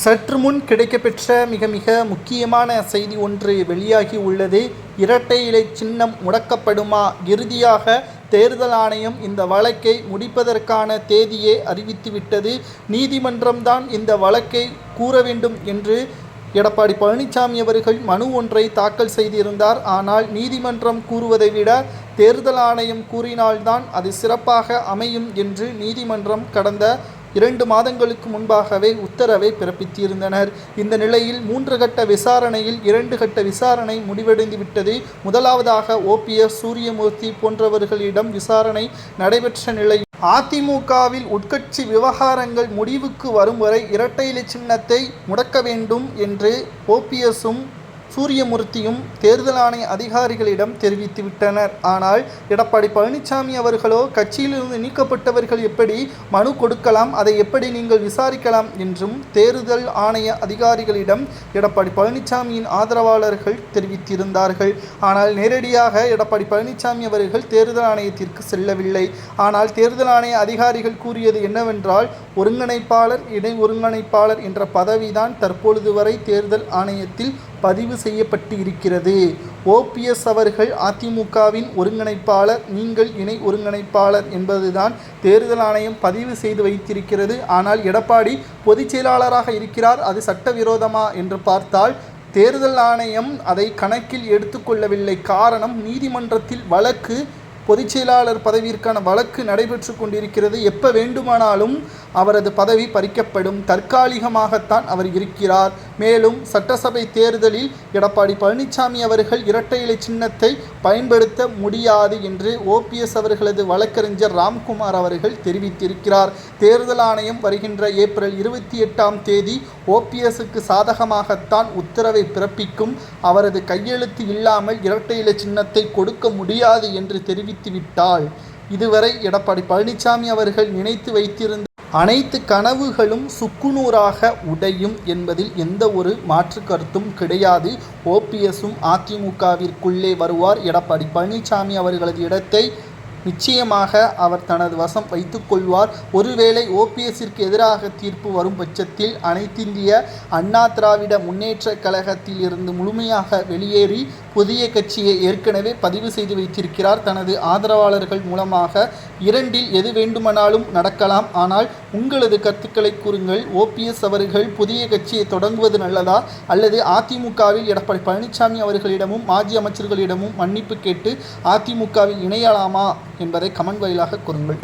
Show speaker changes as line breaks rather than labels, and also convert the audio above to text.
சற்று முன் கிடைக்கப்பெற்ற மிக மிக முக்கியமான செய்தி ஒன்று வெளியாகி உள்ளது. இரட்டை இலை சின்னம் முடக்கப்படுமா? இறுதியாக தேர்தல் ஆணையம் இந்த வழக்கை முடிப்பதற்கான தேதியை அறிவித்துவிட்டது. நீதிமன்றம்தான் இந்த வழக்கை கூற வேண்டும் என்று எடப்பாடி பழனிசாமி அவர்கள் மனு ஒன்றை தாக்கல் செய்திருந்தார். ஆனால் நீதிமன்றம் கூறுவதை விட தேர்தல் ஆணையம் கூறினால்தான் அது சிறப்பாக அமையும் என்று நீதிமன்றம் கடந்த இரண்டு மாதங்களுக்கு முன்பாகவே உத்தரவை பிறப்பித்திருந்தனர். இந்த நிலையில் மூன்று கட்ட விசாரணையில் இரண்டு கட்ட விசாரணை முடிவடைந்து விட்டது. முதலாவதாக ஓபிஎஸ் சூரியமூர்த்தி போன்றவர்களிடம் விசாரணை நடைபெற்ற நிலை அதிமுகவில் உட்கட்சி விவகாரங்கள் முடிவுக்கு வரும் வரை இரட்டை இலை சின்னத்தை முடக்க வேண்டும் என்று ஓபிஎஸும் சூரியமூர்த்தியும் தேர்தல் ஆணைய அதிகாரிகளிடம் தெரிவித்துவிட்டனர். ஆனால் எடப்பாடி பழனிசாமி அவர்களோ கட்சியிலிருந்து நீக்கப்பட்டவர்கள் எப்படி மனு கொடுக்கலாம் அதை எப்படி நீங்கள் விசாரிக்கலாம் என்றும் தேர்தல் ஆணைய அதிகாரிகளிடம் எடப்பாடி பழனிசாமியின் ஆதரவாளர்கள் தெரிவித்திருந்தார்கள். ஆனால் நேரடியாக எடப்பாடி பழனிசாமி அவர்கள் தேர்தல் ஆணையத்திற்கு செல்லவில்லை. ஆனால் தேர்தல் ஆணைய அதிகாரிகள் கூறியது என்னவென்றால் ஒருங்கிணைப்பாளர் இணை ஒருங்கிணைப்பாளர் என்ற பதவிதான் தற்பொழுது வரை தேர்தல் ஆணையத்தில் பதிவு செய்யப்பட்டு இருக்கிறது ஓபிஎஸ் அவர்கள் அதிமுகவின் ஒருங்கிணைப்பாளர் நீங்கள் இணை ஒருங்கிணைப்பாளர் என்பதுதான் தேர்தல் ஆணையம் பதிவு செய்து வைத்திருக்கிறது. ஆனால் எடப்பாடி பொதுச் செயலாளராக இருக்கிறார் அது சட்டவிரோதமா என்று பார்த்தால் தேர்தல் ஆணையம் அதை கணக்கில் எடுத்துக்கொள்ளவில்லை காரணம் நீதிமன்றத்தில் வழக்கு பொதுச் செயலாளர் பதவியிற்கான வழக்கு நடைபெற்று கொண்டிருக்கிறது. எப்போ வேண்டுமானாலும் அவரது பதவி பறிக்கப்படும். தற்காலிகமாகத்தான் அவர் இருக்கிறார். மேலும் சட்டசபை தேர்தலில் எடப்பாடி பழனிசாமி அவர்கள் இரட்டை இலை சின்னத்தை பயன்படுத்த முடியாது என்று ஓபிஎஸ் அவர்களது வழக்கறிஞர் ராம்குமார் அவர்கள் தெரிவித்திருக்கிறார். தேர்தல் ஆணையம் வருகின்ற ஏப்ரல் இருபத்தி எட்டாம் தேதி ஓபிஎஸ்க்கு சாதகமாகத்தான் உத்தரவை பிறப்பிக்கும். அவரது கையெழுத்து இல்லாமல் இரட்டை இலை சின்னத்தை கொடுக்க முடியாது என்று தெரிவித்துவிட்டால் இதுவரை எடப்பாடி பழனிசாமி அவர்கள் நினைத்து வைத்திருந்த அனைத்து கனவுகளும் சுக்குநூறாக உடையும் என்பதில் எந்த ஒரு மாற்று கருத்தும் கிடையாது. ஓபிஎஸும் அதிமுகவிற்குள்ளே வருவார் எடப்பாடி பழனிசாமி அவர்களது இடத்தை நிச்சயமாக அவர் தனது வசம் வைத்துக்கொள்வார் ஒருவேளை ஓபிஎஸ்ஸிற்கு எதிராக தீர்ப்பு வரும் பட்சத்தில் அனைத்திந்திய அண்ணா திராவிட முன்னேற்ற கழகத்தில் இருந்து முழுமையாக வெளியேறி புதிய கட்சியை ஏற்கனவே பதிவு செய்து வைத்திருக்கிறார். தனது ஆதரவாளர்கள் மூலமாக இரண்டில் எது வேண்டுமானாலும் நடக்கலாம். ஆனால் உங்களது கருத்துக்களை கூறுங்கள். ஓபிஎஸ் அவர்கள் புதிய கட்சியை தொடங்குவது நல்லதா? அல்லது அதிமுகவில் எடப்பாடி பழனிசாமி அவர்களிடமும் மாஜி அமைச்சர்களிடமும் மன்னிப்பு கேட்டு அதிமுகவில் இணையலாமா என்பதை கமெண்ட் வாயிலாக கூறுங்கள்.